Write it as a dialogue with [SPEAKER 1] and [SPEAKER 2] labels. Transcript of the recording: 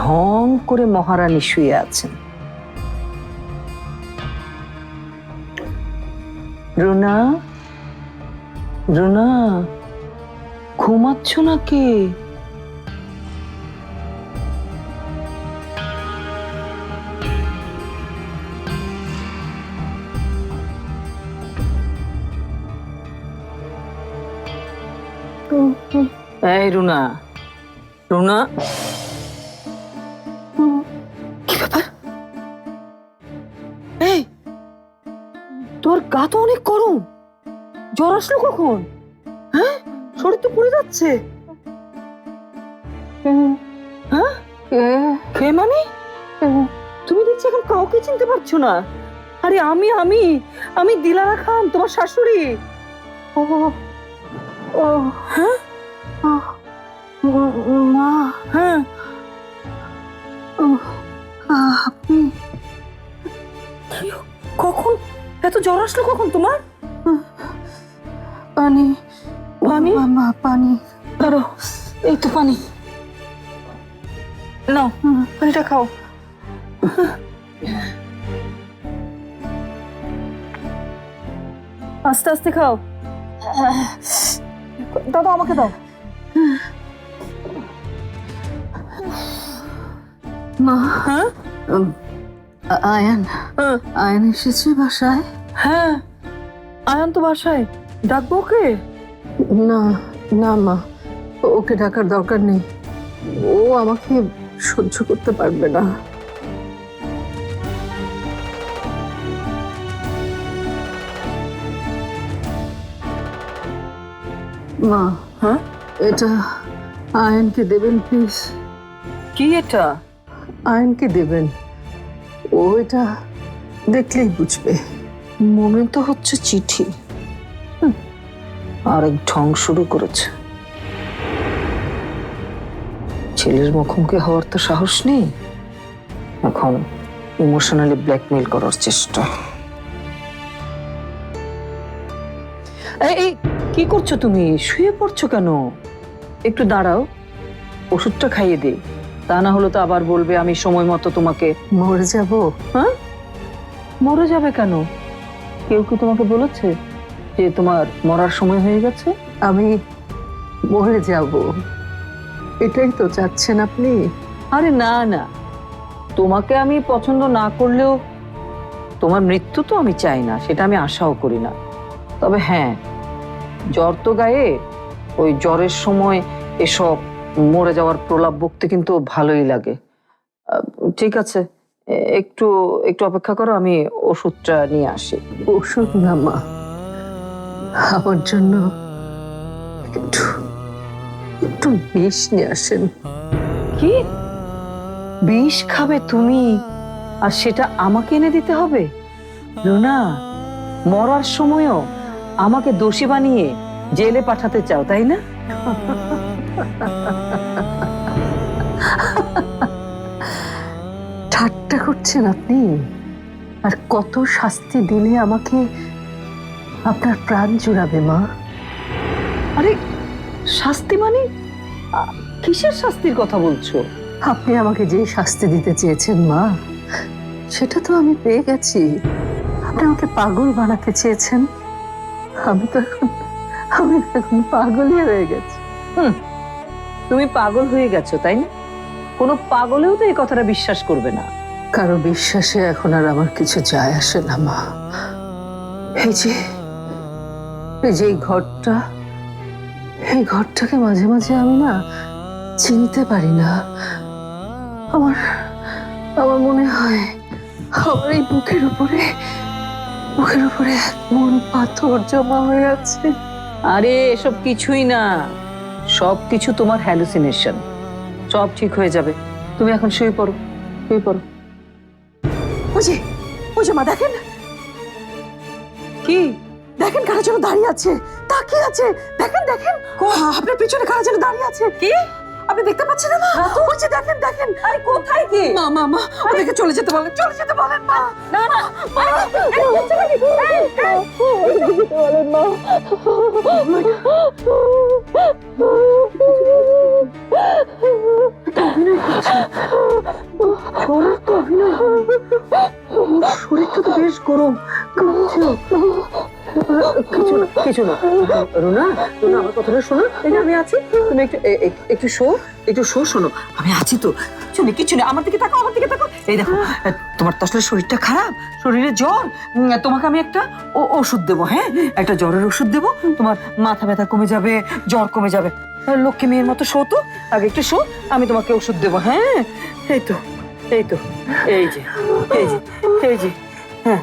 [SPEAKER 1] ঢং করে মহারানী শুয়ে আছেন। রুনা রুনা ঘুমাচ্ছ নাকি? এই রুনা রুনা? গা তো অনেক গরম। জ্বর আসলো কখন? হ্যাঁ? শরীর তো পড়ে যাচ্ছে। হ্যাঁ? কে মানে? তুমি দেখছি এখন কাউকে চিনতে পারছ না। আরে আমি আমি আমি দিলারা খান তোমার শাশুড়ি। ও ও হ্যাঁ? মা। হ্যাঁ। আপনি এত জ্বর আসলো কখন তোমার?
[SPEAKER 2] পানি।
[SPEAKER 1] পানি?
[SPEAKER 2] মা পানি।
[SPEAKER 1] ধরো এই তো পানি। নাও পানিটা খাও। আস্তে আস্তে খাও। দাদা আমাকে দাও।
[SPEAKER 2] মা
[SPEAKER 1] হ্যাঁ?
[SPEAKER 2] আয়ান।
[SPEAKER 1] হ্যাঁ।
[SPEAKER 2] আয়ান এসেছে বাসায়।
[SPEAKER 1] হ্যাঁ আয়ান তো বাসায়। ডাকবো ওকে?
[SPEAKER 2] না না মা ওকে ডাকার দরকার নেই। ও আমাকে সহ্য করতে পারবে না। মা
[SPEAKER 1] হ্যাঁ?
[SPEAKER 2] এটা আয়নকে দেবেন প্লিজ।
[SPEAKER 1] কি এটা?
[SPEAKER 2] আয়নকে দেবেন। ও এটা দেখলেই বুঝবে।
[SPEAKER 1] মনে তো হচ্ছে চিঠি। আরেক ঢং শুরু করেছে। ছেলের মুখোমুখি হওয়ার তো সাহস নেই। এখন ইমোশনালি ব্ল্যাকমেল করার চেষ্টা। এই কি করছ তুমি? শুয়ে পড়ছো কেন? একটু দাঁড়াও। ওষুধটা খাইয়ে দে। তা না হলে তো আবার বলবে আমি সময় মতো তোমাকে
[SPEAKER 2] মরে যাব?
[SPEAKER 1] হ্যাঁ? মরে যাবে কেন? কেউ কি তোমাকে বলেছে যে তোমার মরার সময় হয়ে গেছে?
[SPEAKER 2] আমি মরে যাব। এটাই তো চাচ্ছেন আপনি।
[SPEAKER 1] আরে না না। তোমাকে আমি পছন্দ না করলেও তোমার মৃত্যু তো আমি চাই না সেটা আমি আশাও করি না। তবে হ্যাঁ জ্বর তো গায়ে ওই জ্বরের সময় এসব মরে যাওয়ার প্রলাপ বকতে কিন্তু ভালোই লাগে। ঠিক আছে। একটু একটু অপেক্ষা করো আমি ওষুধটা নিয়ে আসি।
[SPEAKER 2] ওষুধ না মা। আমার জন্য একটু একটু বিষ নিয়ে আসেন।
[SPEAKER 1] কি? বিষ খাবে তুমি? আর সেটা আমাকে এনে দিতে হবে? রুনা মরার সময়ও আমাকে দোষী বানিয়ে জেলে পাঠাতে চাও তাই না?
[SPEAKER 2] করছেন আপনি? আর কত শাস্তি দিলে আমাকে আপনার প্রাণ জুড়াবে মা?
[SPEAKER 1] আরে শাস্তি মানে? কিসের শাস্তির কথা বলছো?
[SPEAKER 2] আপনি আমাকে যে শাস্তি দিতে চেয়েছেন মা সেটা তো আমি পেয়ে গেছি। আপনি আমাকে পাগল বানাতে চেয়েছেন। আমি তো এখন আমি এখন পাগলই হয়ে গেছি।
[SPEAKER 1] তুমি পাগল হয়ে গেছো তাই না? কোনো পাগলেও তো এই কথাটা বিশ্বাস করবে না।
[SPEAKER 2] কারও বিশ্বাসে এখন আর আমার কিছু যায় আসে না, মা। এই যে এই যে ঘরটা, এই ঘরটাকে মাঝে মাঝে আমি না চিনতে পারি না। আমার আমার মনে হয় আমার এই বুকের উপরে বুকের উপরে এক মন পাথর জমা হয়ে আছে।
[SPEAKER 1] আরে, এসব কিছুই না। সব কিছু তোমার হ্যালুসিনেশন সব ঠিক হয়ে যাবে। তুমি এখন শুয়ে পড়ো শুয়ে পড়ো।
[SPEAKER 2] ওই যে ওই যে মা দেখেন
[SPEAKER 1] কি
[SPEAKER 2] দেখেন কারা যেন দাঁড়িয়ে আছে তাকিয়ে আছে দেখেন দেখেন আপনার পিছনে কারা যেন দাঁড়িয়ে আছে
[SPEAKER 1] কি
[SPEAKER 2] আপনি দেখতে পাচ্ছেন না মা ওই যে দেখেন দেখেন
[SPEAKER 1] আরে কোথায় কি
[SPEAKER 2] মা মা মা ওদেরকে চলে যেতে বলেন চলে যেতে বলেন মা
[SPEAKER 1] না না
[SPEAKER 2] বলেন মা
[SPEAKER 1] গরম কাঁপছো কিছু না কিছু না। রুনা রুনা, আমার কথাটা শোনো। এই যে আমি আছি, তুমি একটু একটু শো একটু শো শোনো। আমি আছি তো। কিছু নেই কিছু নেই আমার দিকে তাকাও, আমার দিকে তাকাও। এই দেখো তোমার তো আসলে শরীরটা খারাপ, শরীরে জ্বর। তোমাকে আমি একটা ওষুধ দেবো হ্যাঁ? একটা জ্বরের ওষুধ দেবো। তোমার মাথা ব্যথা কমে যাবে, জ্বর কমে যাবে। লক্ষ্মী মেয়ের মতো শো তো। আগে একটু শো, আমি তোমাকে ওষুধ দেবো হ্যাঁ? এই তো এই তো এই যে এই যে এই যে হ্যাঁ।